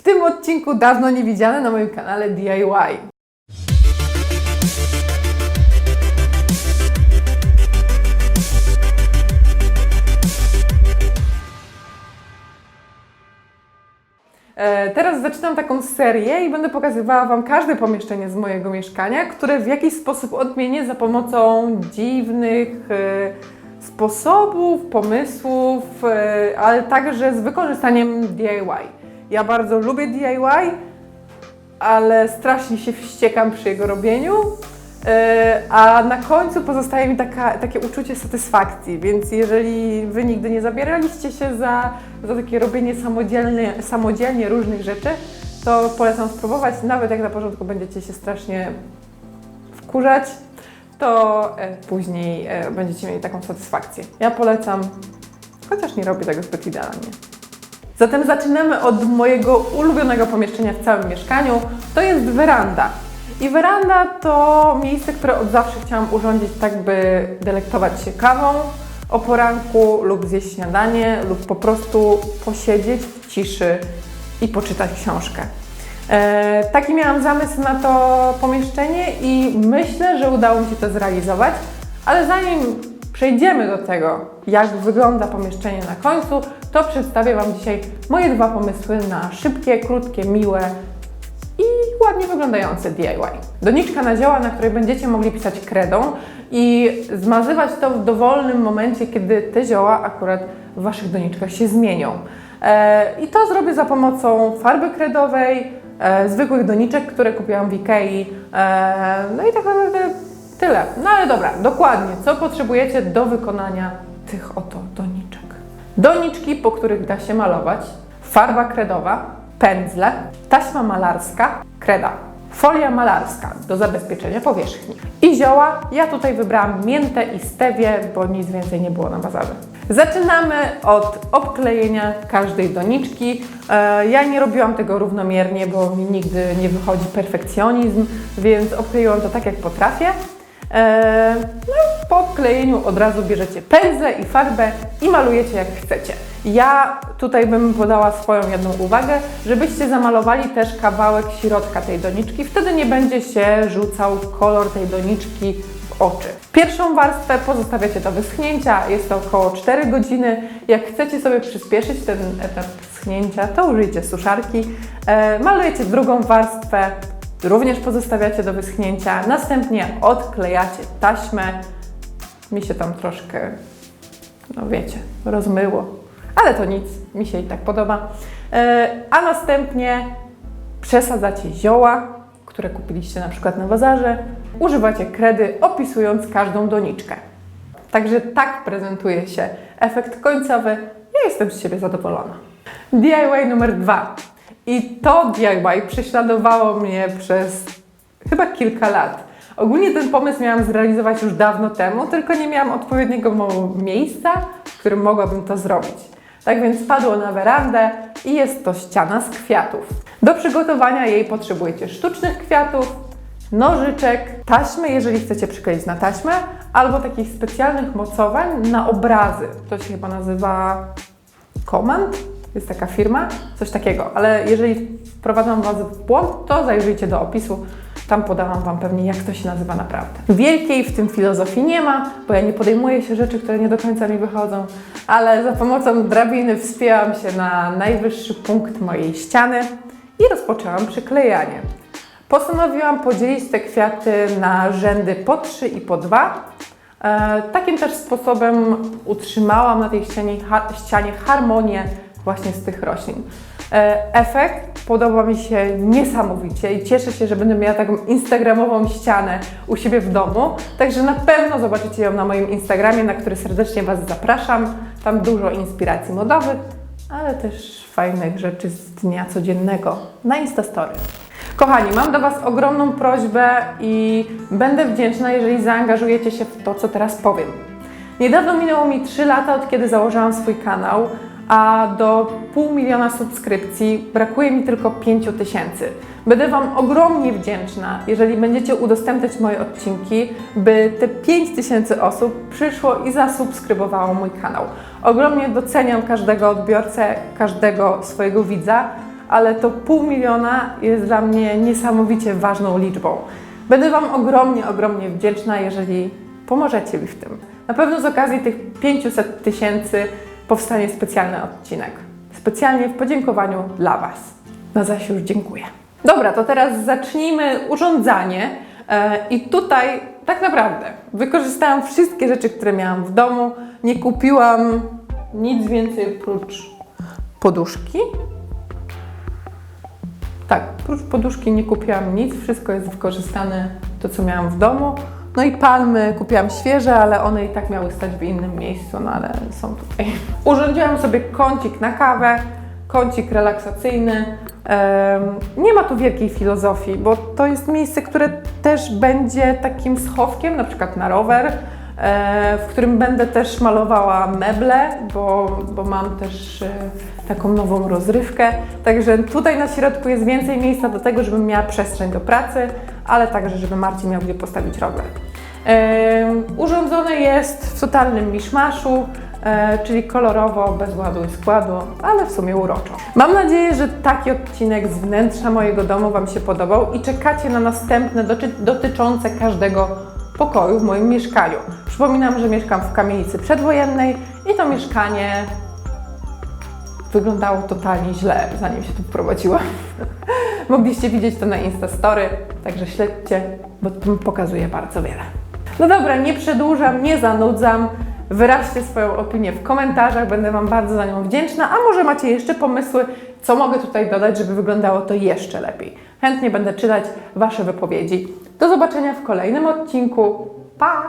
W tym odcinku dawno niewidziane na moim kanale DIY. E, Teraz zaczynam taką serię i będę pokazywała Wam każde pomieszczenie z mojego mieszkania, które w jakiś sposób odmienię za pomocą dziwnych e, sposobów, pomysłów, e, ale także z wykorzystaniem DIY. Ja bardzo lubię DIY, ale strasznie się wściekam przy jego robieniu. E, A na końcu pozostaje mi taka, takie uczucie satysfakcji, więc jeżeli Wy nigdy nie zabieraliście się za, za takie robienie samodzielnie, samodzielnie różnych rzeczy, to polecam spróbować, nawet jak na początku będziecie się strasznie wkurzać, to e, później e, będziecie mieli taką satysfakcję. Ja polecam, chociaż nie robię tego zbyt idealnie. Zatem zaczynamy od mojego ulubionego pomieszczenia w całym mieszkaniu. To jest weranda. I weranda to miejsce, które od zawsze chciałam urządzić tak, by delektować się kawą o poranku lub zjeść śniadanie lub po prostu posiedzieć w ciszy i poczytać książkę. E, taki miałam zamysł na to pomieszczenie i myślę, że udało mi się to zrealizować. Ale zanim przejdziemy do tego, jak wygląda pomieszczenie na końcu, to przedstawię Wam dzisiaj moje dwa pomysły na szybkie, krótkie, miłe i ładnie wyglądające DIY. Doniczka na zioła, na której będziecie mogli pisać kredą i zmazywać to w dowolnym momencie, kiedy te zioła akurat w Waszych doniczkach się zmienią. E, I to zrobię za pomocą farby kredowej, e, zwykłych doniczek, które kupiłam w Ikei. E, no i tak naprawdę tyle. No ale dobra, dokładnie, co potrzebujecie do wykonania tych oto doniczek. Doniczki, po których da się malować, farba kredowa, pędzle, taśma malarska, kreda, folia malarska do zabezpieczenia powierzchni i zioła. Ja tutaj wybrałam miętę i stewię, bo nic więcej nie było na bazarze. Zaczynamy od obklejenia każdej doniczki. E, Ja nie robiłam tego równomiernie, bo mi nigdy nie wychodzi perfekcjonizm, więc obkleiłam to tak jak potrafię. E, No po obklejeniu od razu bierzecie pędzle i farbę i malujecie jak chcecie. Ja tutaj bym podała swoją jedną uwagę, żebyście zamalowali też kawałek środka tej doniczki, wtedy nie będzie się rzucał kolor tej doniczki w oczy. Pierwszą warstwę pozostawiacie do wyschnięcia, jest to około 4 godziny. Jak chcecie sobie przyspieszyć ten etap schnięcia, to użyjcie suszarki. E, malujecie drugą warstwę, również pozostawiacie do wyschnięcia. Następnie odklejacie taśmę. Mi się tam troszkę, no wiecie, rozmyło, ale to nic, mi się i tak podoba. E, A następnie przesadzacie zioła, które kupiliście na przykład na bazarze. Używacie kredy, opisując każdą doniczkę. Także tak prezentuje się efekt końcowy. Ja jestem z siebie zadowolona. DIY numer dwa. I to DIY prześladowało mnie przez chyba kilka lat. Ogólnie ten pomysł miałam zrealizować już dawno temu, tylko nie miałam odpowiedniego miejsca, w którym mogłabym to zrobić. Tak więc padło na werandę i jest to ściana z kwiatów. Do przygotowania jej potrzebujecie sztucznych kwiatów, nożyczek, taśmy, jeżeli chcecie przykleić na taśmę, albo takich specjalnych mocowań na obrazy. To się chyba nazywa Command, jest taka firma, coś takiego, ale jeżeli wprowadzam Was w błąd, to zajrzyjcie do opisu, tam podałam Wam pewnie, jak to się nazywa naprawdę. Wielkiej w tym filozofii nie ma, bo ja nie podejmuję się rzeczy, które nie do końca mi wychodzą, ale za pomocą drabiny wspięłam się na najwyższy punkt mojej ściany i rozpoczęłam przyklejanie. Postanowiłam podzielić te kwiaty na rzędy po 3 i po 2. E, takim też sposobem utrzymałam na tej ścianie, ścianie harmonię właśnie z tych roślin. E, efekt podoba mi się niesamowicie i cieszę się, że będę miała taką instagramową ścianę u siebie w domu. Także na pewno zobaczycie ją na moim Instagramie, na który serdecznie Was zapraszam. Tam dużo inspiracji modowych, ale też fajnych rzeczy z dnia codziennego na Instastory. Kochani, mam do Was ogromną prośbę i będę wdzięczna, jeżeli zaangażujecie się w to, co teraz powiem. Niedawno minęło mi 3 lata, od kiedy założyłam swój kanał, a do pół miliona subskrypcji brakuje mi tylko 5 tysięcy. Będę Wam ogromnie wdzięczna, jeżeli będziecie udostępniać moje odcinki, by te 5 tysięcy osób przyszło i zasubskrybowało mój kanał. Ogromnie doceniam każdego odbiorcę, każdego swojego widza, ale to pół miliona jest dla mnie niesamowicie ważną liczbą. Będę Wam ogromnie, ogromnie wdzięczna, jeżeli pomożecie mi w tym. Na pewno z okazji tych 500 tysięcy powstanie specjalny odcinek. Specjalnie w podziękowaniu dla Was. Na zaś już dziękuję. Dobra, to teraz zacznijmy urządzanie. E, I tutaj tak naprawdę wykorzystałam wszystkie rzeczy, które miałam w domu. Nie kupiłam nic więcej oprócz poduszki. Tak, oprócz poduszki nie kupiłam nic, wszystko jest wykorzystane, to co miałam w domu. No i palmy kupiłam świeże, ale one i tak miały stać w innym miejscu, no ale są tutaj. Urządziłam sobie kącik na kawę, kącik relaksacyjny. Nie ma tu wielkiej filozofii, bo to jest miejsce, które też będzie takim schowkiem, na przykład na rower, e, w którym będę też malowała meble, bo, bo mam też e, taką nową rozrywkę. Także tutaj na środku jest więcej miejsca do tego, żebym miała przestrzeń do pracy, ale także, żeby Marcin miał gdzie postawić rower. Urządzone jest w totalnym miszmaszu, e, czyli kolorowo, bez ładu i składu, ale w sumie uroczo. Mam nadzieję, że taki odcinek z wnętrza mojego domu Wam się podobał i czekacie na następne doty- dotyczące każdego pokoju w moim mieszkaniu. Przypominam, że mieszkam w kamienicy przedwojennej i to mieszkanie wyglądało totalnie źle, zanim się tu wprowadziłam. Mogliście widzieć to na Instastory, także śledźcie, bo tam pokazuję bardzo wiele. No dobra, nie przedłużam, nie zanudzam. Wyraźcie swoją opinię w komentarzach, będę Wam bardzo za nią wdzięczna. A może macie jeszcze pomysły, co mogę tutaj dodać, żeby wyglądało to jeszcze lepiej. Chętnie będę czytać Wasze wypowiedzi. Do zobaczenia w kolejnym odcinku. Pa!